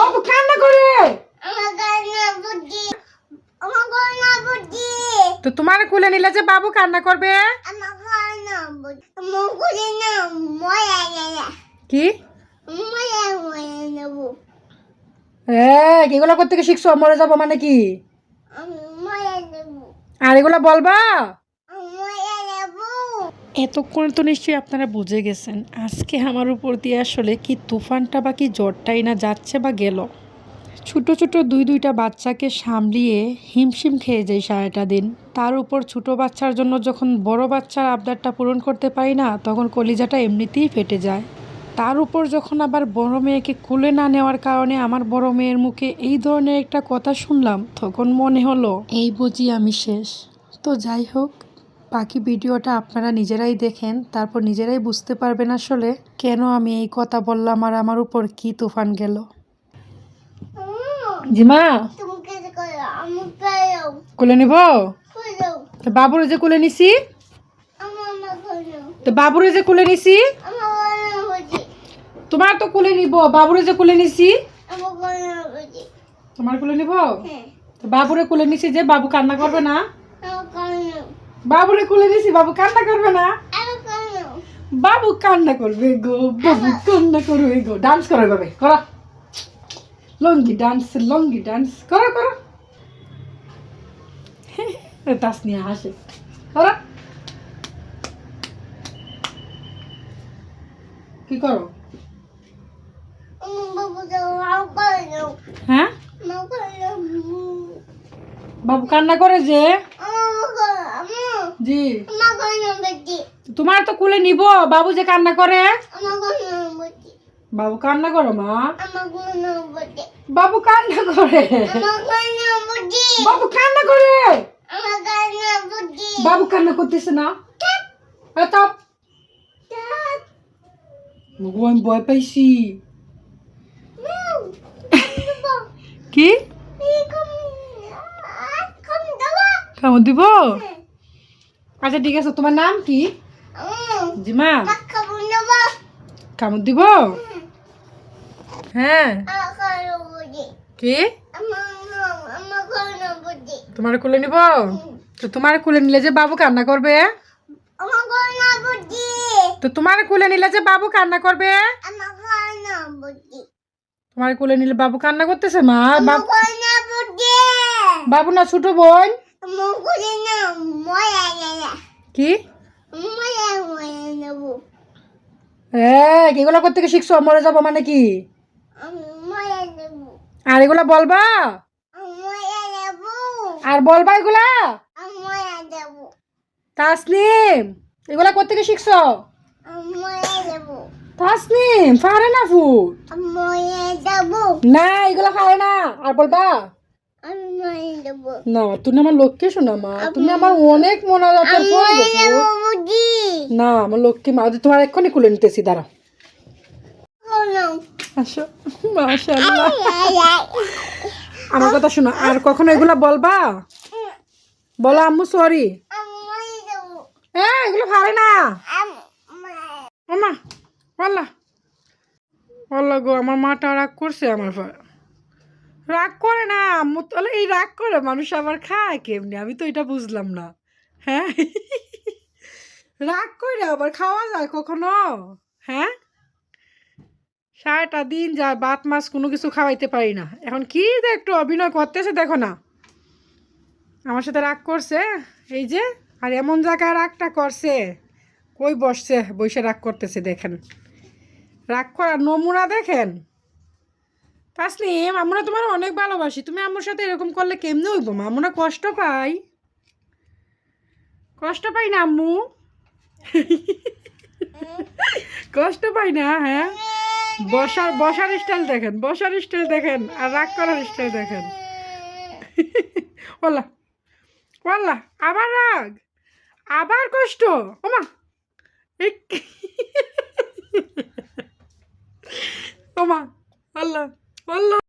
বাবু, কান্না করে। তো তোমার কোলে নিলে যে বাবু কান্না করবে? কি? এগুলো করতে শিখছো? মরে যাব মানে কি? আর এগুলো বলবা? এতক্ষণ তো নিশ্চয়ই আপনারা বুঝে গেছেন আজকে আমার উপর দিয়ে আসলে কি তুফানটা বা কি জ্বরটাই না যাচ্ছে বা গেল। ছোট ছোট দুই, দুইটা বাচ্চাকে সামলিয়ে হিমশিম খেয়ে যায় সারাটা দিন। তার উপর ছোট বাচ্চার জন্য যখন বড় বাচ্চার আবদারটা পূরণ করতে পারি না, তখন কলিজাটা এমনিতেই ফেটে যায়। তার উপর যখন আবার বড় মেয়েকে কুলে না নেওয়ার কারণে আমার বড় মেয়ের মুখে এই ধরনের একটা কথা শুনলাম, তখন মনে হলো, এই বুঝি আমি শেষ। তো যাই হোক বাকি ভিডিওটা আপনারা নিজেরাই দেখেন তারপর নিজেরাই বুঝতে পারবেন আসলে কেন আমি এই কথা বললাম আর আমার উপর কি তুফান গেল। জিমা! কোলে নিব? বাবুরে যে কোলে নিছি? তো বাবুরে যে কোলে নিছি? তোমার তো কোলে নিব বাবুরে যে কোলে নিছি? তোমার কোলে নিব? হ্যাঁ। তো বাবুরে কোলে নিছি যে বাবু কান্না করবে না? বাবুরে কোলে নিছি বাবু কান্না করবে না? বাবু কান্না করবে গো বাবু কান্না করবে গো। ডান্স করো ভাবে করো। লঙ্গি ডান্স লঙ্গি ডান্স করো করো। তাস নিয়ে হাসে। করো। কি করো? হ্যাঁ? বাবু কান্না করে যে। জি। তোমার তো কুলে নিব বাবু যে কান্না করে। বাবু কান্না করো মা। বাবু কান্না করে। বাবু কান্না করে। বাবু কান্না করতেছে না। ভগবান ভয় পাইছি। কি? কামড় দিব? আচ্ছা ঠিক আছে তোমার নাম কি? জিমা। কামড় দিব? হ্যাঁ। কি? তোমার কোলে নিব? তো তোমার কোলে নিলে যে বাবু কান্না করবে? তো তোমার কোলে নিলে যে বাবু কান্না করবে? তোমার কোলে নিলে বাবু কান্না করতেছে মা? বাবু বাবু না ছোট বোন? কি? হ্যাঁ এগুলো করতে শিখছো? মরে যাব মানে কি? আর এগুলা বলবা? আর বলবা এগুলা? তাসনিম, এগুলা করতে শিখছো? তাসনিম পারে না ফুট। না, এগুলা পারে না। আর বলবা? না তুমি আমার লক্ষ্মী শোনা মা। তুমি আমার অনেক মনে না আমার লক্ষ্মী মা তোমার এক্ষুনি খুলে নিতেছি দাঁড়া আসো মাশাআল্লাহ। আমার কথা শোনো আর কখনো এগুলা বলবা? বলো আম্মু সরি হ্যাঁ এগুলো পারে না। ওমা বললা বললা গো আমার মাটা রাগ করছে আমার রাগ করে না তাহলে এই রাগ করে মানুষ আবার খায় কেমনি? আমি তো এটা বুঝলাম না। হ্যাঁ? রাগ করে আবার খাওয়া যায় কখনো? হ্যাঁ? সারাটা দিন যায় বাত মাছ কোনো কিছু খাওয়াইতে পারি না। এখন কি একটু অভিনয় করতেছে দেখো না। আমার সাথে রাগ করছে, এই যে, আর এমন জায়গায় রাগটা করছে। কই বসছে, বসে রাগ করতেছে দেখেন। রাগ করার নমুনা দেখেন। তাসলিম, আমরা তোমার অনেক ভালোবাসি। তুমি আমার সাথে এরকম করলে কেমনে হইব, মা? আমরা কষ্ট পাই। কষ্ট পাই না, আম্মু? কষ্ট পাই না হ্যাঁ? বসার বসার স্টাইল দেখেন, বসার স্টাইল দেখেন, আর রাগ করার স্টাইল দেখেন। বললা বললা আবার রাগ, আবার কষ্ট ওমা ওমা আল্লাহ। আল্লাহ